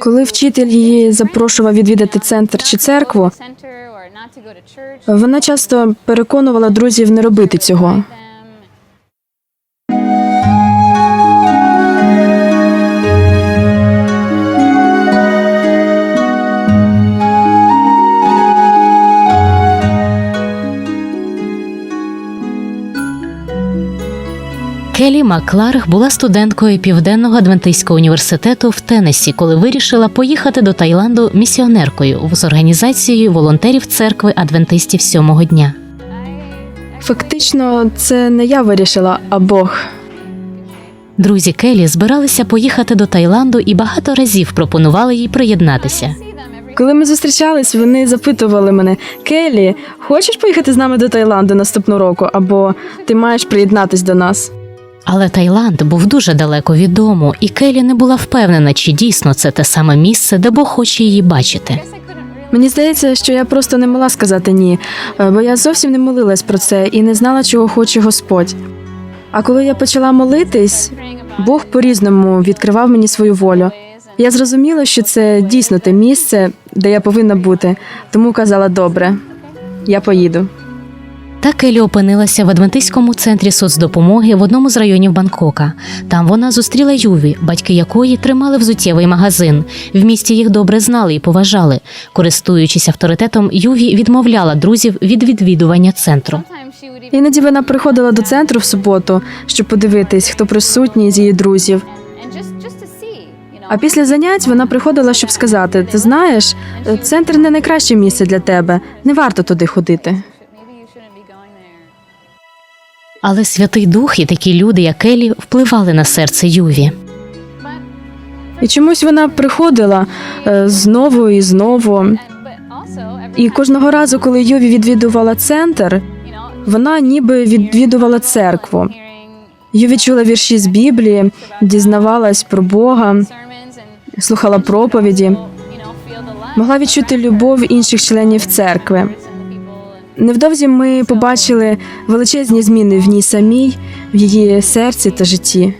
Коли вчитель її запрошував відвідати центр чи церкву, вона часто переконувала друзів не робити цього. Келі Макларг була студенткою Південного Адвентистського університету в Теннессі, коли вирішила поїхати до Таїланду місіонеркою з організацією волонтерів церкви адвентистів сьомого дня. Фактично, це не я вирішила, а Бог. Друзі Келі збиралися поїхати до Таїланду і багато разів пропонували їй приєднатися. Коли ми зустрічались, вони запитували мене: Келі, хочеш поїхати з нами до Таїланду наступного року? Або ти маєш приєднатись до нас? Але Таїланд був дуже далеко від дому, і Келі не була впевнена, чи дійсно це те саме місце, де Бог хоче її бачити. Мені здається, що я просто не могла сказати ні, е, бо я зовсім не молилась про це і не знала, чого хоче Господь. А коли я почала молитись, Бог по-різному відкривав мені свою волю. Я зрозуміла, що це дійсно те місце, де я повинна бути, тому казала добре, я поїду. Та Келі опинилася в адвентистському центрі соцдопомоги в одному з районів Бангкока. Там вона зустріла Юві, батьки якої тримали взуттєвий магазин. В місті їх добре знали і поважали. Користуючись авторитетом, Юві відмовляла друзів від відвідування центру. Іноді вона приходила до центру в суботу, щоб подивитись, хто присутній з її друзів. А після занять вона приходила, щоб сказати: ти знаєш, центр не найкраще місце для тебе, не варто туди ходити. Але Святий Дух і такі люди, як Келі, впливали на серце Юві. І чомусь вона приходила е, знову і знову. І кожного разу, коли Юві відвідувала центр, вона ніби відвідувала церкву. Юві чула вірші з Біблії, дізнавалась про Бога, слухала проповіді, могла відчути любов інших членів церкви. Невдовзі ми побачили величезні зміни в ній самій, в її серці та житті.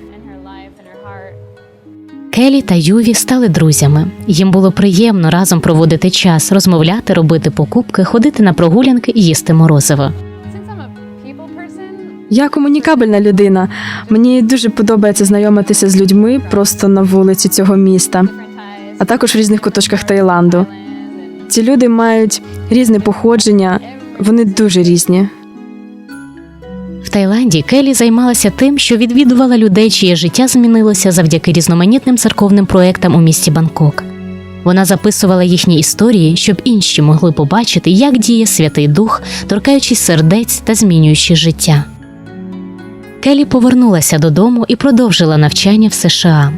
Келі та Юві стали друзями. Їм було приємно разом проводити час, розмовляти, робити покупки, ходити на прогулянки і їсти морозиво. Я комунікабельна людина. Мені дуже подобається знайомитися з людьми просто на вулиці цього міста, а також в різних куточках Таїланду. Ці люди мають різне походження, вони дуже різні. В Таїланді Келі займалася тим, що відвідувала людей, чиє життя змінилося завдяки різноманітним церковним проектам у місті Бангкок. Вона записувала їхні історії, щоб інші могли побачити, як діє Святий Дух, торкаючись сердець та змінюючи життя. Келі повернулася додому і продовжила навчання в США.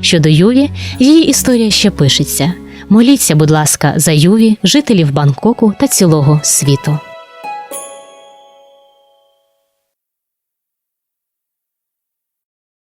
Щодо Юві, її історія ще пишеться. Моліться, будь ласка, за Юві, жителів Бангкоку та цілого світу.